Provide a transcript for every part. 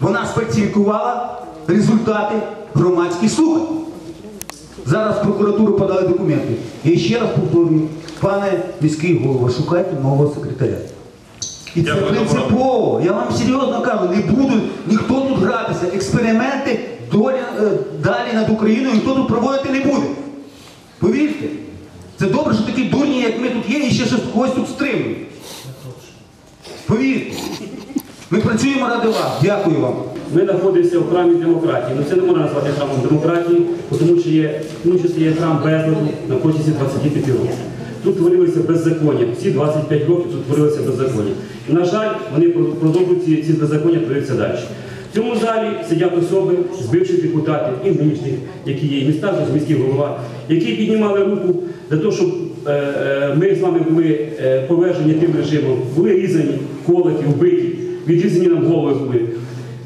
Вона сфальсифікувала результати громадських слухань. Зараз в прокуратуру подали документи. Я ще раз повторюю, пане міський голова, шукайте нового секретаря. І це принципово. Я вам серйозно кажу, не буде ніхто тут гратися. Експерименти долі, е, далі над Україною ніхто тут проводити не буде. Повірте. Це добре, що такі дурні, як ми тут є, і ще щось когось тут стримують. Повірте. Ми працюємо ради вас. Дякую вам. Ми знаходимося в храмі демократії. Ну це не можна назвати храмом демократії, тому що є, тому що є храм безладу на протязі 25 років. Тут творилися беззаконня. Всі 25 років тут творилися беззаконня. І, на жаль, вони продовжують ці, ці беззаконня творитися далі. В цьому залі сидять особи з бивших депутатів і нинішніх, які є і міста, тобто міський голова, які піднімали руку для того, щоб е, е, ми з вами були е, повержені тим режимом, були різані, колоті, вбиті, відрізані нам голови були.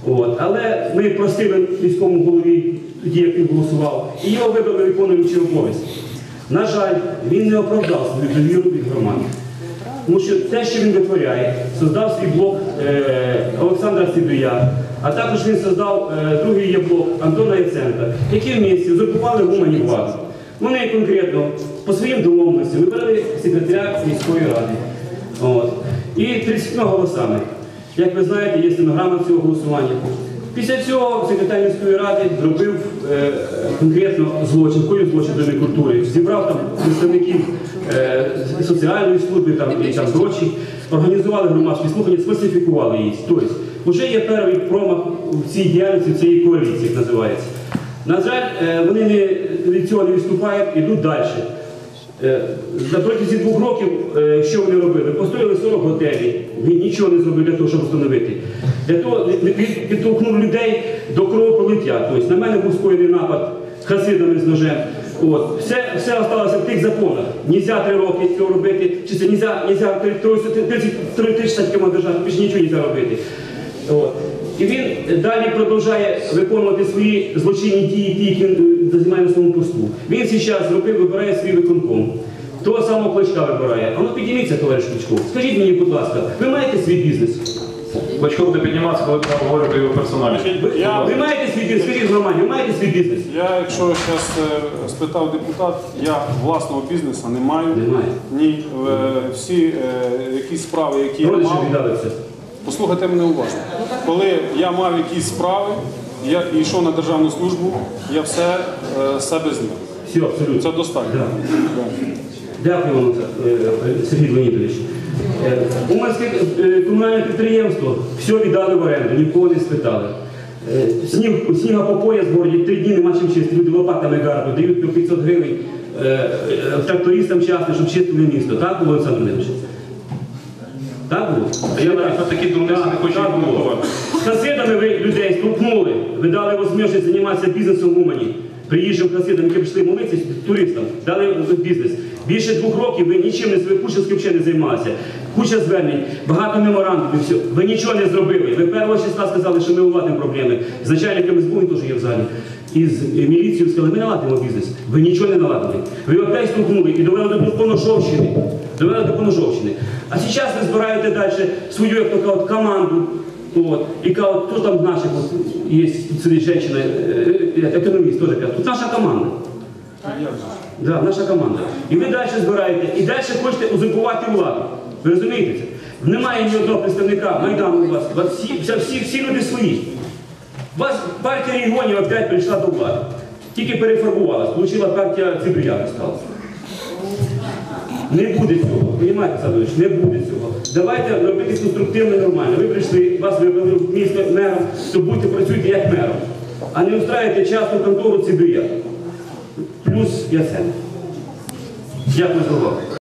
От. Але ми простили міському голові, тоді як він голосував, і його вибрали виконуючи обов'язки. На жаль, він не оправдав свою довіру від громади. Тому що те, що він витворяє, создав свій блок е, Олександра Сідуя, а також він создав е, другий є блок Антона Яценка, які в місті узурпували в Умані владу. Вони конкретно по своїм домовленостям вибрали секретаря міської ради. От. І 30 голосами. Як ви знаєте, є стенограма цього голосування. Після цього секретар міської ради зробив е, конкретно злочин, коїв злочин до культури. Зібрав там представників е, соціальної служби там, і там прочі, організували громадські слухання, сфальсифікували її. Тобто, вже є перший промах в цій діяльності цієї коаліції, як називається. На жаль, е, вони не, від цього не відступають, ідуть далі. Е, На протязі двох років, е, що вони робили? Построїли 40 готелів, нічого не зробив для того, щоб встановити. Для того підтолкнув людей до кровопролиття. Тобто на мене був скоєний напад хасидами з ножем. От. Все, все залишилося в тих законах. Нельзя три роки цього робити, чи це нельзя, нельзя 33 тисячі км держати, більше нічого не можна робити. От. І він далі продовжує виконувати свої злочинні дії, ті, які він е, займає на своєму посту. Він зараз зробив, вибирає свій виконком. Того самого Кличка вибирає. А ну підніміться, товариш Кличко. Скажіть мені, будь ласка, ви маєте свій бізнес? Кличко буде підніматися, коли будемо говорити його персоналі. Ви, Я- ви маєте свій бізнес? Скажіть громаді, ви маєте свій бізнес? Я, якщо зараз спитав депутат, я власного бізнесу не маю. Немає. Ні, е, всі е, якісь справи, які я Родичі мав, віддали все. Послухайте мене уважно. Коли я мав якісь справи, я йшов на державну службу, я все е, себе зняв. Все, абсолютно. Це достатньо. Да. Дякую вам, е, Сергій Леонідович. Е, Уманське е, комунальне підприємство все віддали в оренду, нікого не спитали. Е, Сніг, сніга по пояс в городі, три дні нема чим чистити, люди лопатами гарно, дають по 500 гривень е, е, трактористам часто, щоб чистили місто. Так Олександр Леонідович? А я так, що такі дурниці не так коментувати. З хасидами ви людей столкнули, ви дали можливість займатися бізнесом в Умані. Приїжджим хасидам, які прийшли молитися, туристам, дали бізнес. Більше двох років ви нічим не Кучинським взагалі не займалися. Куча звернень, багато меморандумів, все. Ви нічого не зробили. Ви першого числа сказали, що ми уладимо проблеми. З начальниками СБУ теж є в залі. І з міліцією сказали, ми наладимо бізнес. Ви нічого не наладили. Ви опять стукнули і довели до Поношовщини. Довели до Поношовщини. А зараз ви збираєте далі свою, як то кажуть, команду. От. І кажуть, хто там наших, от, є тут сидить жінка, е, е, економіст, теж каже, тут наша команда. Да, наша команда. І ви далі збираєте, і далі хочете узурпувати владу. Ви розумієте це? Немає ні одного представника Майдану у вас. Всі, всі, всі люди свої. У вас партія регіонів опять прийшла до влади. Тільки перефарбувалась, получила партія Цибріяна стала. Не буде цього, розумієте, Садович, не буде цього. Давайте робити конструктивно і нормально. Ви прийшли, вас вибрали в місто мером, то будьте працюйте як мером. А не устраюйте частну контору Цибрія. Плюс Ясен. Дякую за увагу.